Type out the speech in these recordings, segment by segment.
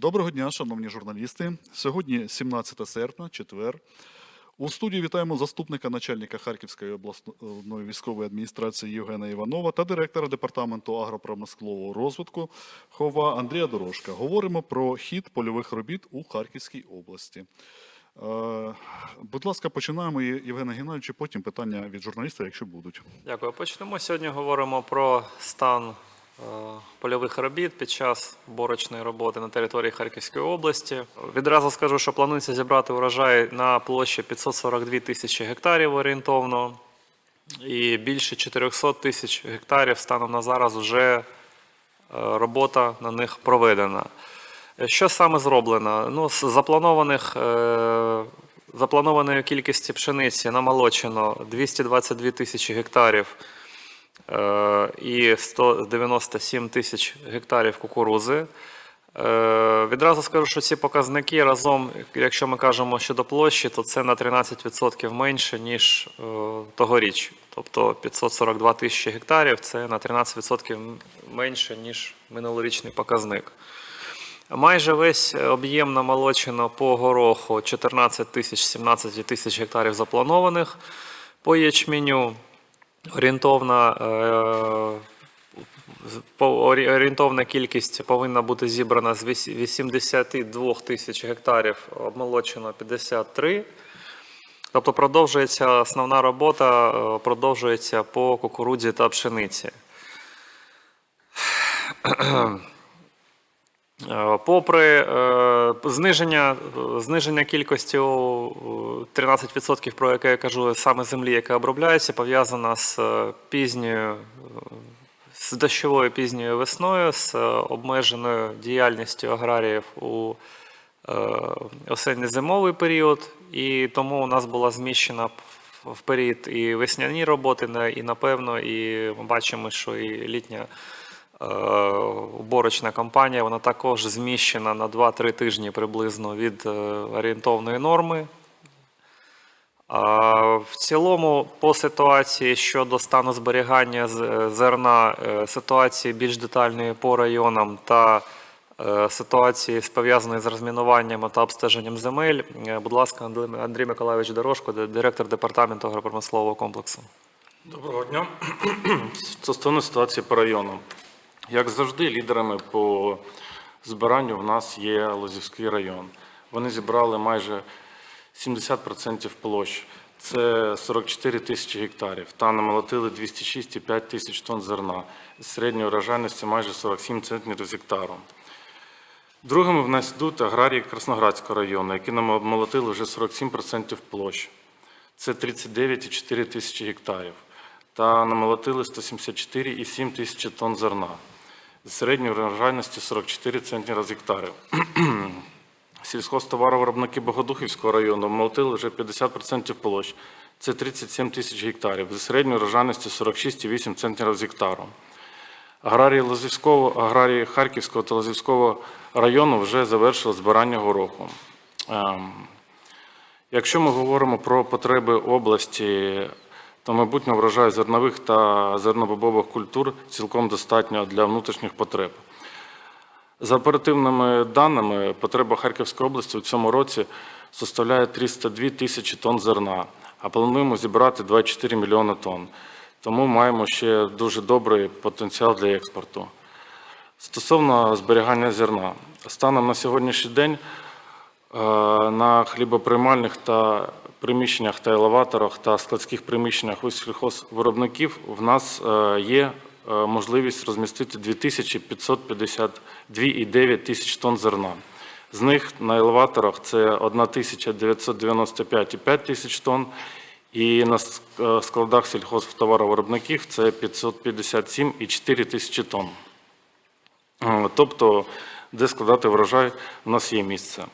Доброго дня, шановні журналісти. Сьогодні 17 серпня, четвер. У студії вітаємо заступника начальника Харківської обласної військової адміністрації Євгена Іванова та директора департаменту агропромислового розвитку ХОВА Андрія Дорожка. Говоримо про хід польових робіт у Харківській області. Е, Будь ласка, починаємо Євгена Геннадійовича, потім питання від журналіста, якщо будуть. Дякую. Почнемо сьогодні. Говоримо про стан польових робіт під час борочної роботи на території Харківської області. Відразу скажу, що планується зібрати урожай на площі 542 тисячі гектарів орієнтовно, і більше 400 тисяч гектарів станом на зараз вже е, робота на них проведена. Е, Що саме зроблено? Ну, з запланованих е, запланованої кількості пшениці намолочено 222 тисячі гектарів е, і 197 тисяч гектарів кукурузи. Е, Відразу скажу, що ці показники разом, якщо ми кажемо щодо площі, то це на 13% менше, ніж е, тогоріч. Тобто 542 тисячі гектарів це на 13% менше, ніж минулорічний показник. Майже весь об'єм намолочено по гороху 14 тисяч 17 тисяч гектарів запланованих. По ячменю орієнтовна, е, орієнтовна кількість повинна бути зібрана з 82 тисяч гектарів, обмолочено 53. Тобто продовжується основна робота, е, продовжується по кукурудзі та пшениці. Е, Попри е, зниження, е, зниження кількості е, 13%, про яке я кажу, саме землі, яка обробляється, пов'язана з пізньою, з дощовою пізньою весною, з обмеженою діяльністю аграріїв у осінньо-зимовий період, і тому у нас була зміщена в- вперед і весняні роботи, і напевно, і ми бачимо, що і літня уборочна кампанія, вона також зміщена на 2-3 тижні приблизно від е, орієнтовної норми. В цілому, по ситуації щодо стану зберігання зерна, е, ситуації більш детальної по районам та е, ситуації пов'язаної з розмінуванням та обстеженням земель, е, будь ласка, Андрій- Миколайович Дорожко, директор департаменту агропромислового комплексу. Доброго дня. Стосовно ситуації по району. Як завжди, лідерами по збиранню в нас є Лозівський район. Вони зібрали майже 70% площ. Це 44 тисячі гектарів. Та намолотили 206,5 тисяч тонн зерна з середньою урожайністю майже 47 центнерів з гектару. Другими в нас йдуть аграрії Красноградського району, які нам обмолотили вже 47% площ. Це 39,4 тисячі гектарів. Та намолотили 174,7 тисячі тонн зерна з середньою врожайністю 44 центнера з гектарів. Сільхозтоваровиробники Богодухівського району обмолотили вже 50% площ. Це 37 тисяч гектарів з середньою врожайністю 46,8 центнерів з гектару. Аграрії Лозівського, аграрії Харківського та Лозівського району вже завершили збирання гороху. Ем, Якщо ми говоримо про потреби області, то майбутнє врожаю зернових та зернобобових культур цілком достатньо для внутрішніх потреб. За оперативними даними, потреба Харківської області у цьому році составляє 302 тисячі тонн зерна, а плануємо зібрати 24 мільйони тонн. Тому маємо ще дуже добрий потенціал для експорту. Стосовно зберігання зерна, станом на сьогоднішній день Е, на хлібоприймальних та приміщеннях та елеваторах та складських приміщеннях у сільхозвиробників в нас е, є е, можливість розмістити 2552,9 тисяч тонн зерна. З них на елеваторах це 1995,5 тисяч тонн, і на е, складах сільхозтоваровиробників це 557,4 тисячі тонн. Тобто, де складати врожай, у нас є місце.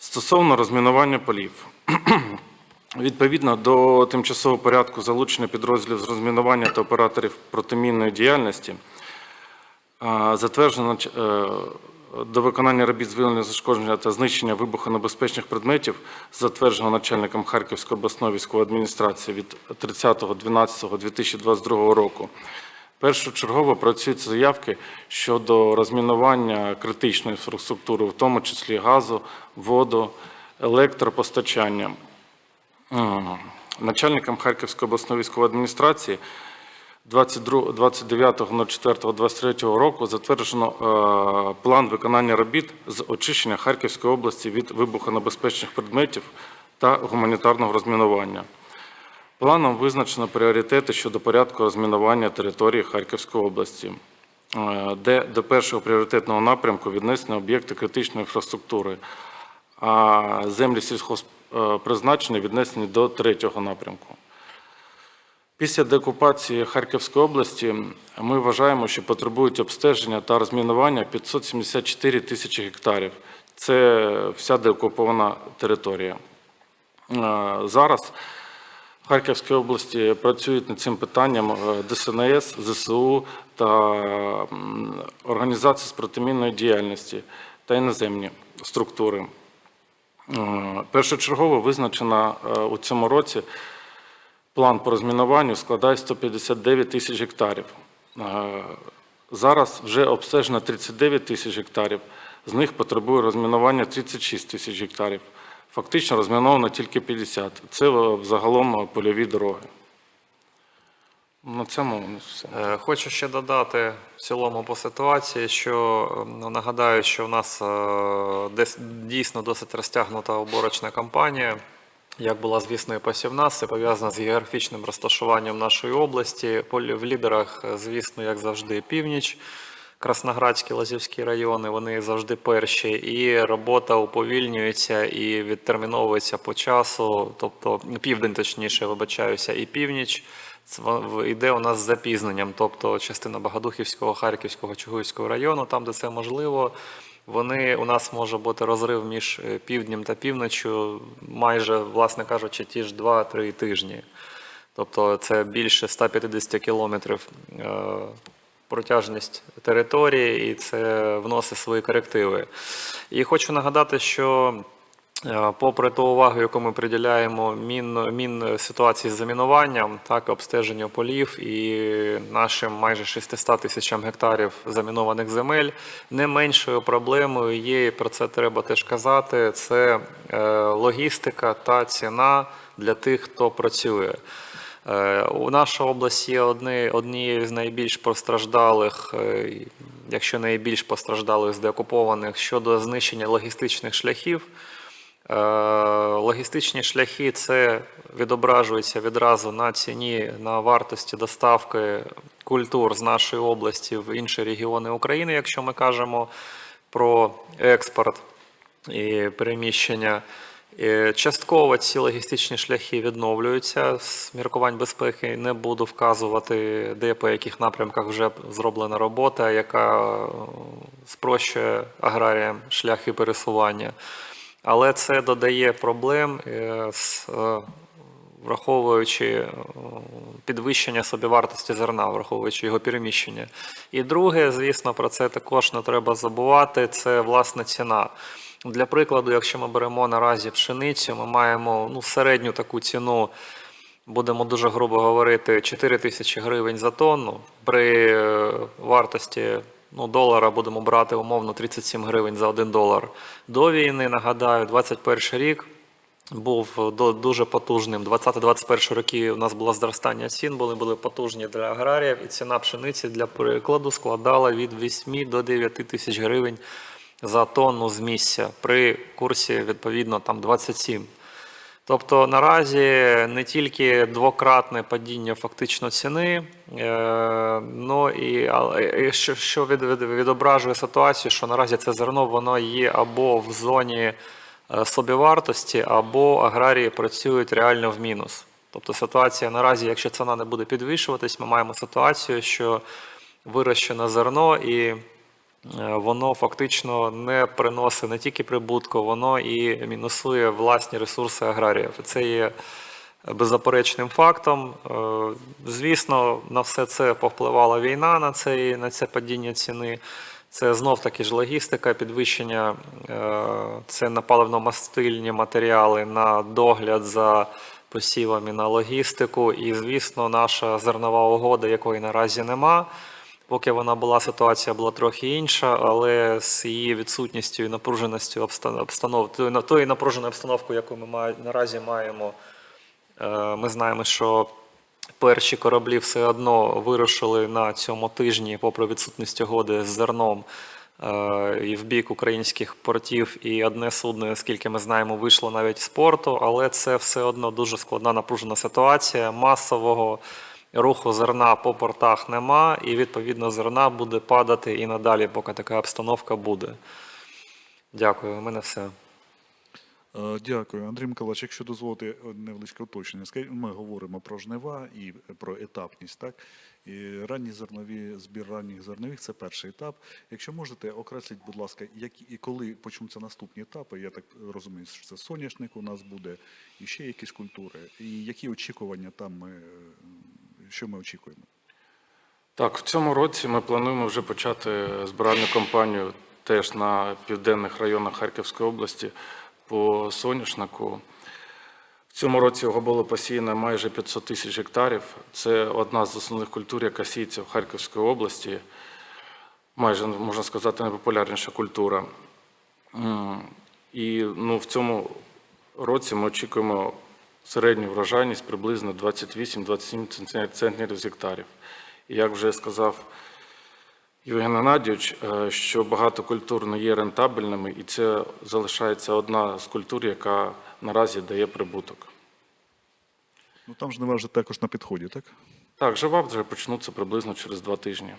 Стосовно розмінування полів. Відповідно до тимчасового порядку залучення підрозділів з розмінування та операторів протимінної діяльності, затверджено е, до виконання робіт з виявлення зашкодження та знищення вибухонебезпечних предметів, затвердженого начальником Харківської обласної військової адміністрації від 30.12.2022 року, Першочергово працюють заявки щодо розмінування критичної інфраструктури, в тому числі газу, воду, електропостачання. М, Начальником Харківської обласної військової адміністрації 22 29.04.23 року затверджено е, план виконання робіт з очищення Харківської області від вибухонебезпечних предметів та гуманітарного розмінування. Планом визначено пріоритети щодо порядку розмінування території Харківської області, е, де до першого пріоритетного напрямку віднесені об'єкти критичної інфраструктури, а землі сільхозпризначення віднесені до третього напрямку. Після деокупації Харківської області ми вважаємо, що потребують обстеження та розмінування 574 тисячі гектарів. Це вся деокупована територія. Е, Зараз Харківській області працюють над цим питанням е, ДСНС, ЗСУ та організації з протимінної діяльності та іноземні структури. Е, Першочергово визначено е, у цьому році план по розмінуванню складає 159 тисяч гектарів. Зараз вже обстежено 39 тисяч гектарів, з них потребує розмінування 36 тисяч гектарів. Фактично розміновано тільки 50. Це е, взагалом польові дороги. На цьому все. Е, Хочу ще додати в цілому по ситуації, що м, нагадаю, що в нас е, десь дійсно досить розтягнута оборочна кампанія. Як була, звісно, і посівна, це пов'язано з географічним розташуванням нашої області. Полі- В лідерах, звісно, як завжди, північ, Красноградські, Лазівські райони, вони завжди перші, і робота уповільнюється і відтерміновується по часу, тобто південь, точніше, вибачаюся, і північ. Йде у нас з запізненням, тобто частина Богодухівського, Харківського, Чугуївського району, там, де це можливо, вони у нас може бути розрив між е, півднем та півночю, майже, власне кажучи, ті ж 2-3 тижні. Тобто це більше 150 кілометрів е, протяжність території, і це вносить свої корективи. І хочу нагадати, що Е, Попри ту увагу, яку ми приділяємо мін, мін ситуації з замінуванням, так обстеженню полів і нашим майже 600 тисячам гектарів замінованих земель, не меншою проблемою є, і про це треба теж казати. Це е, логістика та ціна для тих, хто працює. Е, У наша область є одні, однією з найбільш постраждалих, е, якщо найбільш постраждалих з деокупованих щодо знищення логістичних шляхів. Е, Логістичні шляхи це відображується відразу на ціні, на вартості доставки культур з нашої області в інші регіони України, якщо ми кажемо про експорт і переміщення. Е, Частково ці логістичні шляхи відновлюються з міркувань безпеки. Не буду вказувати, де по яких напрямках вже зроблена робота, яка е, спрощує аграріям шляхи пересування. Але це додає проблем е, з враховуючи підвищення собівартості зерна, враховуючи його переміщення. І друге, звісно, про це також не треба забувати. Це власна ціна. Для прикладу, якщо ми беремо наразі пшеницю, ми маємо ну, середню таку ціну. Будемо дуже грубо говорити, 4 тисячі гривень за тонну. При е, вартості ну, долара будемо брати умовно 37 гривень за 1 долар. До війни, нагадаю, 21 рік був дуже потужним. 20-21 роки у нас було зростання цін, були, були потужні для аграріїв, і ціна пшениці для прикладу складала від 8 до 9 тисяч гривень за тонну з місця при курсі відповідно там 27. Тобто наразі не тільки двократне падіння фактично ціни, е, ну і що, що від, від, відображує ситуацію, що наразі це зерно воно є або в зоні е, собівартості, або аграрії працюють реально в мінус. Тобто ситуація наразі, якщо ціна не буде підвищуватись, ми маємо ситуацію, що вирощене зерно і воно фактично не приносить не тільки прибутку, воно і мінусує власні ресурси аграріїв. Це є беззаперечним фактом. Е, Звісно, на все це повпливала війна на це, на це падіння ціни. Це знов таки ж логістика, підвищення е, це на паливно-мастильні матеріали, на догляд за посівам і на логістику. І, звісно, наша зернова угода, якої наразі нема. Поки вона була, ситуація була трохи інша, але з її відсутністю і напруженістю обстан- обстанов, тої, на- тої напруженої обстановки, яку ми наразі маємо, е, ми знаємо, що перші кораблі все одно вирушили на цьому тижні, попри відсутність угоди з зерном. е, І в бік українських портів, і одне судно, наскільки ми знаємо, вийшло навіть з порту, але це все одно дуже складна напружена ситуація. Масового руху зерна по портах нема, і відповідно зерна буде падати і надалі, поки така обстановка буде. Дякую, у мене все. Е, Дякую, Андрій Миколаївич. Якщо дозволите е, невеличке уточнення, ми говоримо про жнива і про етапність, так? І ранні зернові, збір ранніх зернових це перший етап. Якщо можете, окресліть, будь ласка, які і коли почнуться наступні етапи, я так розумію, що це соняшник у нас буде, і ще якісь культури. І які очікування там ми, е, що ми очікуємо? Так, в цьому році ми плануємо вже почати збиральну кампанію теж на південних районах Харківської області по соняшнику. В цьому році його було посіяно майже 500 тисяч гектарів. Це одна з основних культур, яка сіється в Харківській області. Майже можна сказати, найпопулярніша культура. І ну, в цьому році ми очікуємо середню врожайність приблизно 28-27 центнерів з гектарів. І як вже сказав Євген Геннадійович, е, що багато культур не є рентабельними, і це залишається одна з культур, яка наразі дає прибуток. Ну там жнива вже також на підході, так? Так, жива вже почнуться приблизно через два тижні.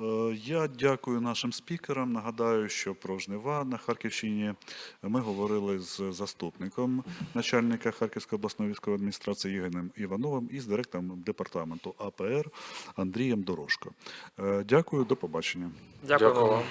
Е, Я дякую нашим спікерам. Нагадаю, що про жнива на Харківщині ми говорили з заступником начальника Харківської обласної військової адміністрації Євгеном Івановим і з директором департаменту АПР Андрієм Дорошко. Е, Дякую, до побачення. Дякую Дякую. вам.